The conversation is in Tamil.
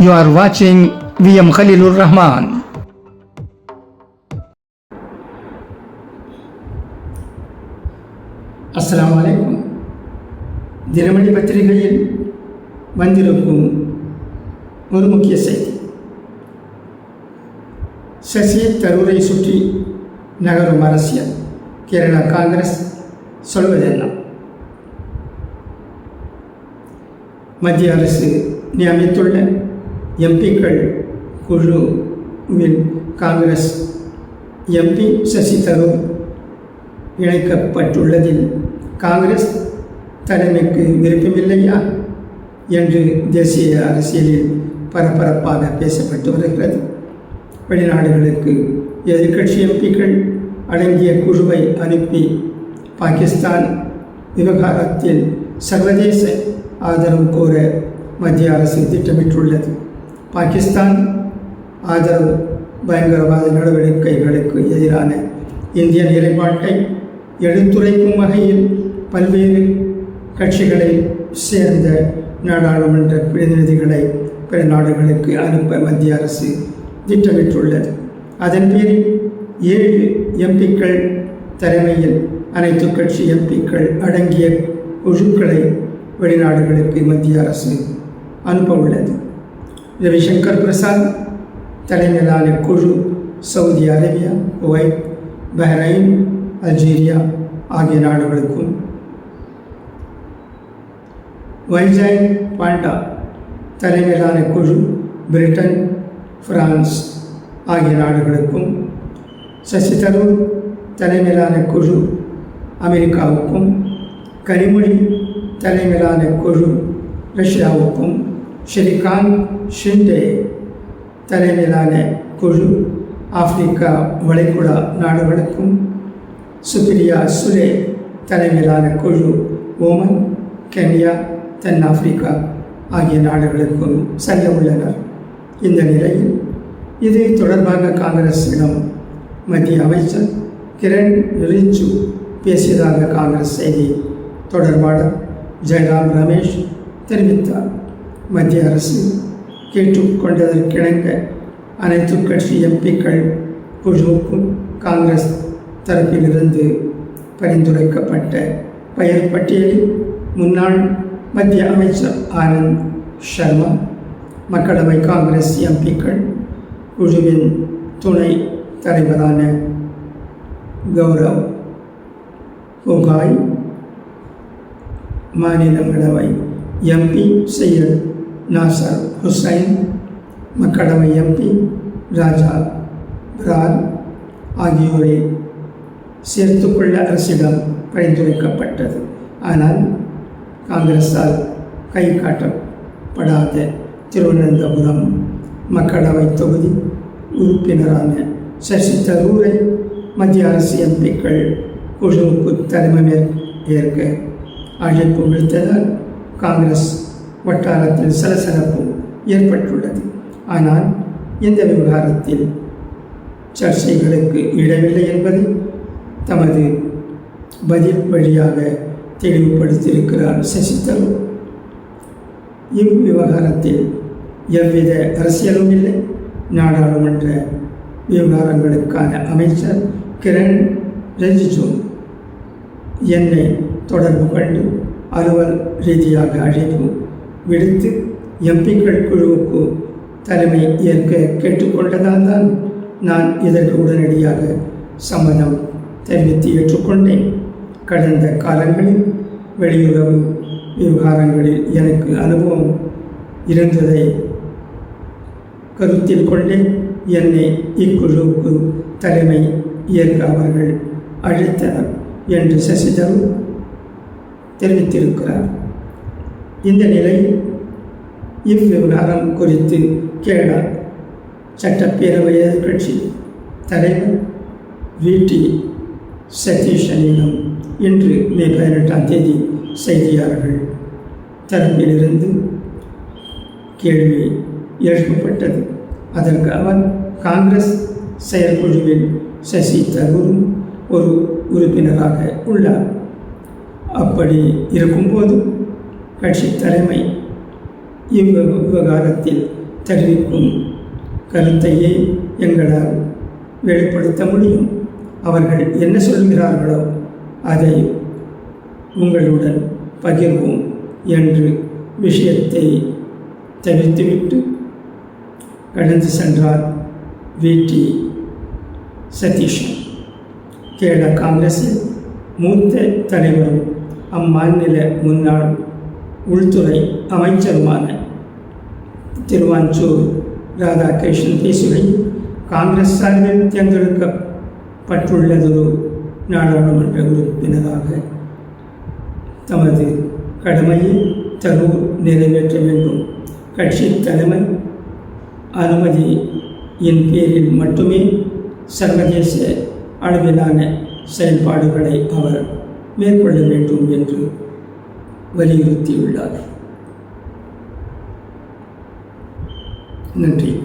யூ ஆர் வாட்சிங் வி எம் Khalilur ரஹ்மான் அஸ்லாம் அலைக்கும் தினமணி பத்திரிகையில் வந்திருக்கும் ஒரு முக்கிய செய்தி சசி தரூரை சுற்றி நகரும் அரசியல் கேரளா காங்கிரஸ் சொல்வதெல்லாம் மத்திய அரசு நியமித்துள்ள எம்பிக்கள் குழுவில் காங்கிரஸ் எம்பி சசி தரூர் இணைக்கப்பட்டுள்ளதில் காங்கிரஸ் தலைமைக்கு விருப்பமில்லையா என்று தேசிய அரசியலில் பரபரப்பாக பேசப்பட்டு வருகிறது. வெளிநாடுகளுக்கு எதிர்க்கட்சி எம்பிக்கள் அடங்கிய குழுவை அனுப்பி பாகிஸ்தான் விவகாரத்தில் சர்வதேச ஆதரவு கோர மத்திய அரசு திட்டமிட்டுள்ளது. பாகிஸ்தான் ஆதரவு பயங்கரவாத நடவடிக்கைகளுக்கு எதிரான இந்திய நிலைப்பாட்டை எடுத்துரைக்கும் வகையில் பல்வேறு கட்சிகளை சேர்ந்த நாடாளுமன்ற பிரதிநிதிகளை பிற நாடுகளுக்கு அனுப்ப மத்திய அரசு திட்டமிட்டுள்ளது. அதன் பேரில் ஏழு எம்பிக்கள் தலைமையில் அனைத்து கட்சி எம்பிக்கள் அடங்கிய குழுக்களை வெளிநாடுகளுக்கு மத்திய அரசு அனுப்ப உள்ளது. ரவிசங்கர் பிரசாத் தலைமையிலான குழு Saudi Arabia Kuwait Bahrain Algeria ஆகிய நாடுகளுக்கும் வைஜாய் பாண்டா தலைமையிலான குழு பிரிட்டன் பிரான்ஸ் ஆகிய நாடுகளுக்கும் சசி தரூர் தலைமையிலான குழு அமெரிக்காவுக்கும் கனிமொழி தலைமையிலான குழு ரஷ்யாவுக்கும் ஸ்ரீகாந்த் ஷிண்டே தலைமையிலான குழு ஆப்பிரிக்கா வளைகுடா நாடுகளுக்கும் சுப்ரியா சுரே தலைமையிலான குழு ஓமன் கென்யா தென்னாப்பிரிக்கா ஆகிய நாடுகளுக்கும் செல்ல உள்ளனர் இந்த நிலையில் இது தொடர்பாக காங்கிரஸிடம் மத்திய அமைச்சர் கிரண் ரிஜிஜு பேசியதாக காங்கிரஸ் செய்தி தொடர்பாளர் ஜெயராம் ரமேஷ் தெரிவித்தார். மத்திய அரசு கேட்டுக்கொண்டதற்கிணங்க அனைத்து கட்சி எம்பிக்கள் குழுவுக்கும் காங்கிரஸ் தரப்பிலிருந்து பரிந்துரைக்கப்பட்ட பெயர் பட்டியலில் முன்னாள் மத்திய அமைச்சர் ஆனந்த் சர்மா மக்களவை காங்கிரஸ் எம்பிக்கள் குழுவின் துணை தலைவரான கௌரவ் கோகாய் மாநிலங்களவை எம்பி செயல் நாசர் ஹுசைன் மக்களவை எம்பி ராஜா பிரார் ஆகியோரை சேர்த்துக்கொள்ள அரசிடம் பரிந்துரைக்கப்பட்டது. ஆனால் காங்கிரஸால் கை காட்டப்படாத திருவனந்தபுரம் மக்களவை தொகுதி உறுப்பினரான சசி தரூரை மத்திய அரசு எம்பிக்கள் குழுவுக்கு தலைமை ஏற்க அழைப்பு விடுத்ததால் காங்கிரஸ் வட்டாரத்தில் சலசலப்பு ஏற்பட்டுள்ளது. ஆனால் இந்த விவகாரத்தில் சர்ச்சைகளுக்கு இடமில்லை என்பதை தமது பதில் வழியாக தெளிவுபடுத்தியிருக்கிறார் சசி தரூர். இவ்விவகாரத்தில் எவ்வித அரசியலும் இல்லை. நாடாளுமன்ற விவகாரங்களுக்கான அமைச்சர் கிரண் ரிஜிஜு என்னை தொடர்பு கொண்டு அலுவல் ரீதியாக அழைப்பு விடுத்து எம்பிக்கள் குழுவுக்கு தலைமை ஏற்க கேட்டுக்கொண்டதால் தான் நான் இதற்கு உடனடியாக சம்மதம் தெரிவித்து ஏற்றுக்கொண்டேன். கடந்த காலங்களில் வெளியுறவு விவகாரங்களில் எனக்கு அனுபவம் இருந்ததை கருத்தில் கொண்டே என்னை இக்குழுவுக்கு தலைமை ஏற்க அவர்கள் அழைத்தனர் என்று சசிதரூர் தெரிவித்திருக்கிறார். இந்த நிலையில் இவ்விவகாரம் குறித்து கேரளா சட்டப்பேரவை எதிர்கட்சி தலைவர் விடி சதீஷனிடம் இன்று மே பதினெட்டாம் தேதி செய்தியாளர்கள் தரப்பிலிருந்து கேள்வி எழுப்பப்பட்டது. அதற்கு அவர் காங்கிரஸ் செயற்குழுவில் சசி தரூரும் ஒரு உறுப்பினராக உள்ளார். அப்படி இருக்கும்போது கட்சி தலைமை இவ்விவகாரத்தில் தெரிவிக்கும் கருத்தையே எங்களால் வெளிப்படுத்த முடியும். அவர்கள் என்ன சொல்கிறார்களோ அதை உங்களுடன் பகிர்வோம் என்று விஷயத்தை தவிர்த்துவிட்டு கடந்து சென்றார் விடி சதீஷன். கேரள காங்கிரஸில் மூத்த தலைவரும் அம்மாநில முன்னாள் உள்துறை அமைச்சருமான திருவாஞ்சூர் ராதாகிருஷ்ணன் பேசுகையில் காங்கிரஸ் சார்பில் தேர்ந்தெடுக்கப்பட்டுள்ளதொரு நாடாளுமன்ற உறுப்பினராக தமது கடமையை தரூர் நிறைவேற்ற வேண்டும் கட்சி தலைமை அனுமதியின் பேரில் மட்டுமே சர்வதேச அளவிலான செயல்பாடுகளை அவர் மேற்கொள்ள வேண்டும் என்று வலியுறுத்தியுள்ளார். நன்றி.